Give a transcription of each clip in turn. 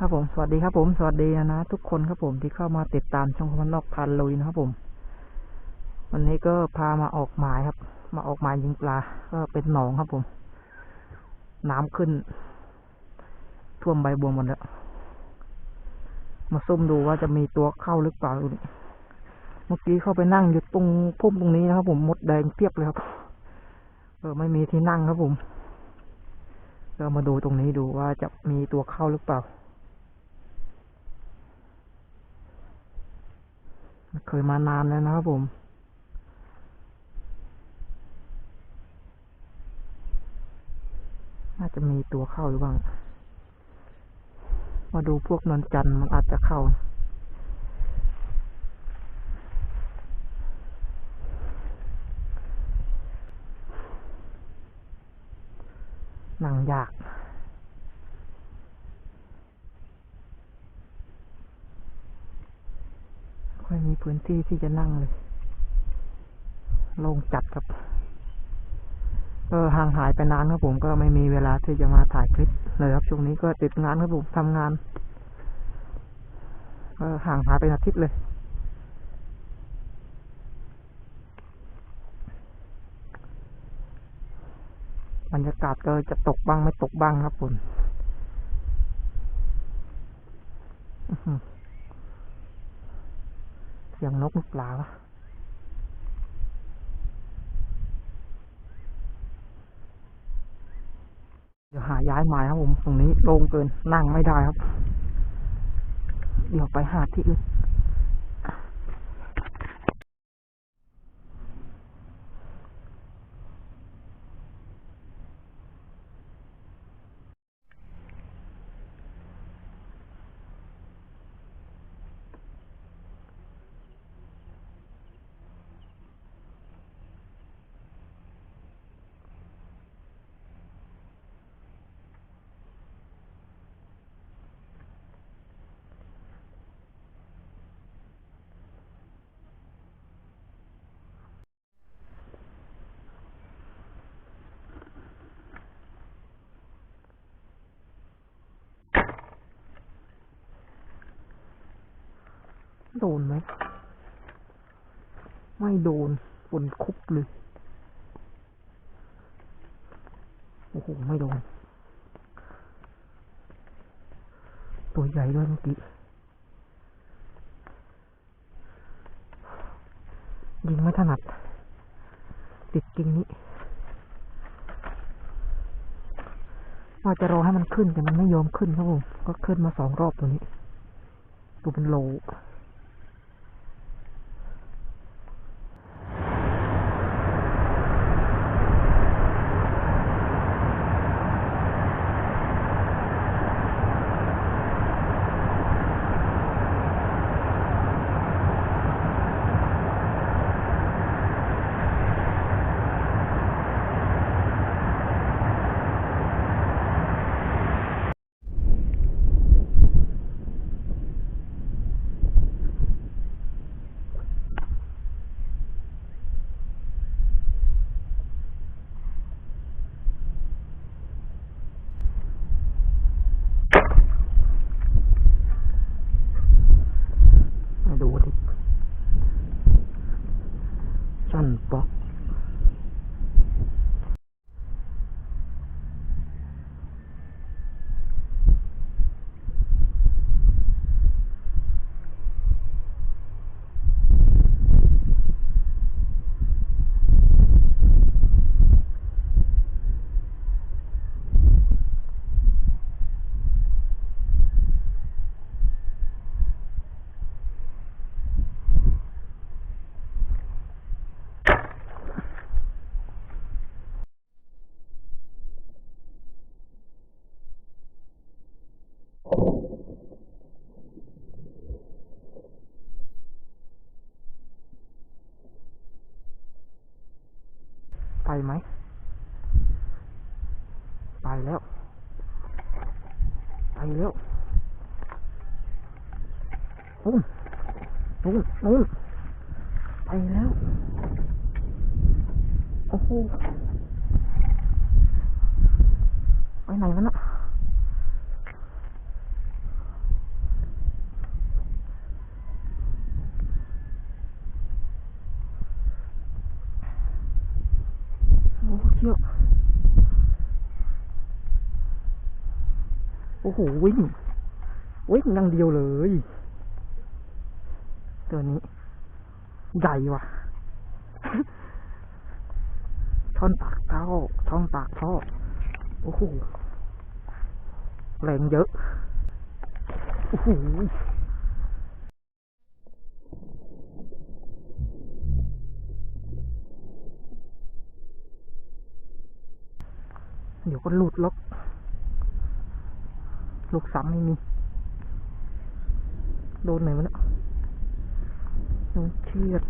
ครับผม สวัสดีครับผม สวัสดีนะ ทุกคนครับผมที่เข้ามาติดตามช่องคนนอกพันลุยนะครับผม วันนี้ก็พามาออกหมายครับ มาออกหมายยิงปลา ก็เป็นหนองครับผม น้ำขึ้น ท่วมใบบัวหมดแล้ว มาซุ่มดูว่าจะมีตัวเข้าหรือเปล่าดูนี่เมื่อกี้เข้าไปนั่งอยู่ตรงพุ่มตรงนี้นะครับ ผมมดแดงเทียบเลยครับ เออไม่มีที่นั่งครับผมเรามาดูตรงนี้ดูว่าจะมีตัวเข้าหรือเปล่า เคยมานานแล้วนะครับผมน่าจะมีตัวเข้าหรือบ้าง มาดูพวกนนจันทร์มันอาจจะเข้า หนังยาก ค่ อยมีพื้นที่ที่จะนั่งเลยลงจัดครับ เออห่างหายไปนานครับผมก็ไม่มีเวลาที่จะมาถ่ายคลิปเลยครับช่วงนี้ก็ติดงานครับผมทำงานเออห่างหายไปอาทิตย์เลย บรรยากาศก็จะตกบ้างไม่ตกบ้างครับผมอื้อหือ เสียงนกหรือเปล่าวะเดี๋ยวหาย้ายไม้ครับผม ตรงนี้โล่งเกินนั่งไม่ได้ครับ เดี๋ยวไปหาที่อื่น โดนไหม ไม่โดนฝนคุบเลย โอ้โห ไม่โดน ตัวใหญ่ด้วยเมื่อกี้ยิงไม่ถนัด ติดกิ่งนี้ว่าจะรอให้มันขึ้นแต่มันไม่ยอมขึ้นครับผม ก็ขึ้นมาสองรอบตัวนี้ ตัวเป็นโล มาดูดิ สัุ้้มอืมอืมไปแล้ว โอ้โห ไปไหนวะน่ะโอ้เชี่โอ้โห วิ่ง วิ่งดังเดียวเลย ตัวนี้ ใหญ่ว่ะท่อนปากเท่าท่อนปากท่อโอ้โหแรงเยอะ โอ้โหเดี๋ยวก็หลุดล็อกลูกซ้ำไม่มี โดนไหนวะเนี่ย โดนเชือด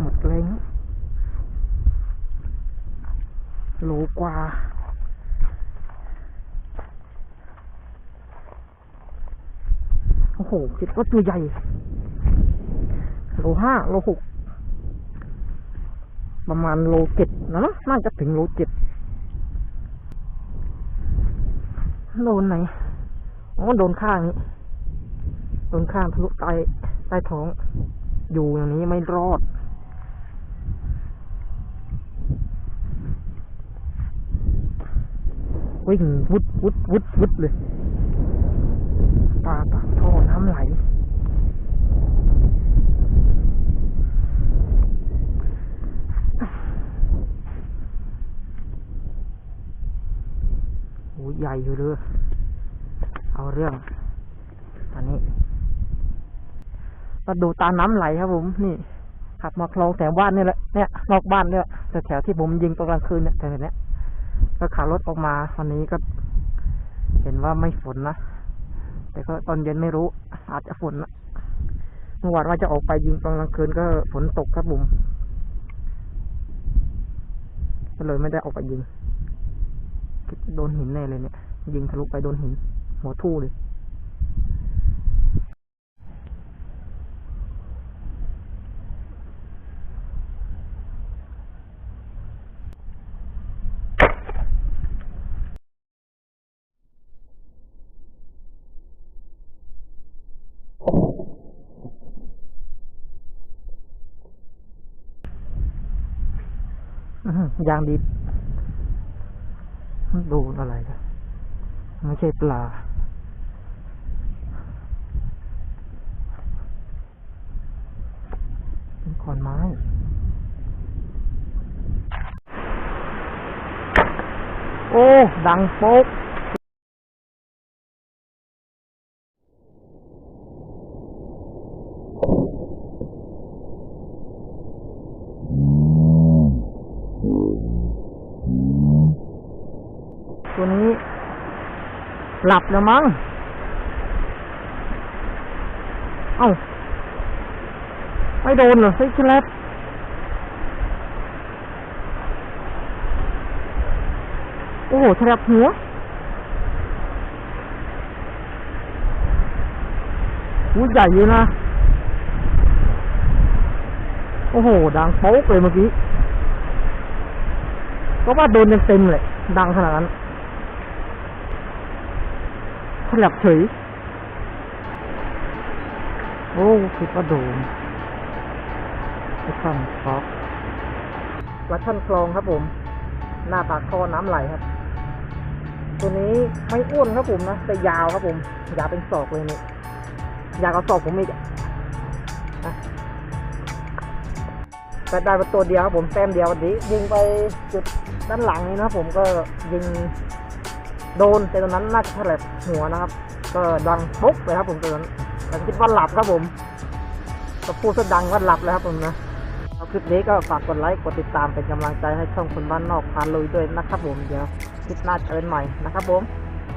หมดแรงแล้วโลกว่าโอ้โหคิดว่าตัวใหญ่ โลห้าโลหกประมาณโลเจ็ดนะเนอะน่าจะถึงโลเจ็ดโดนไหนอ๋อโดนข้างนี้ โดนข้างทะลุใต้ใต้ท้อง อยู่อย่างนี้ไม่รอด วิ่งวุดวุดวุดวุดเลยปลาปากท่อน้ำไหลโอ้ใหญ่อยู่เลยเอาเรื่อง อันนี้ มาดูตาน้ำไหลครับผมนี่ขับมาคลองแถวบ้านนี่แหละเนี่ยนอกบ้านเนี่ยแต่แถวที่ผมยิงตอนกลางคืนเนี่ยแถวเนี้ยก็ขับรถออกมาวันนี้ก็ เห็นว่าไม่ฝนนะแต่ก็ตอนเย็นไม่รู้ อาจจะฝนนะเมื่อวานว่าจะออกไปยิงตอนกลางคืนก็ฝนตกครับผมก็เลยไม่ได้ออกไปยิงโดนหินแน่เลยเนี่ย ยิงทะลุไปโดนหิน หัวทู่เลย อื้อหือ ยางดีดูอะไรกันไม่ใช่ปลา เป็นขอนไม้โอ้ ดังโป๊ก ตัวนี้ หลับแล้วมั้ง เอ้า ไม่โดนเหรอเฮ้ชิลับโอ้โหฉลับหัวหูใหญ่อยู่นะ โอ้โห ดังโป๊กเลยเมื่อกี้ ก็ว่าโดนเต็มๆเลย ดังขนาดนั้น ฉลับเฉย โอ้คิดว่าโดนไอ้ข้างฟอกปลาช่อนคลองครับผม หน้าปากท่อน้ำไหลครับ ตัวนี้ไม่อ้วนครับผมนะ แต่ยาวครับผม ยาวเป็นศอกเลยนี่ ยาวกว่าศอกผมอีกอะนะแต่ได้มาตัวเดียวครับผมแต้มเดียววันนี้ยิงไปจุดด้านหลังนี้นะครับผมก็ยิง โดนแต่ตอนนั้นน่าจะแถลบหัวนะครับ ก็ดังปุ๊บเลยครับผมตอนนั้นผมคิดว่าหลับครับผมก็พูดซะดังว่าหลับเลยครับผมนะเอาคลิปนี้ก็ฝากกดไลค์กดติดตามเป็นกำลังใจให้ช่องคนบ้านนอกพานลุยด้วยนะครับผมเดี๋ยวคลิปหน้าเจอกันใหม่นะครับผม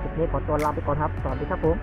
คลิปนี้ขอตัวลาไปก่อนครับสวัสดีครับผม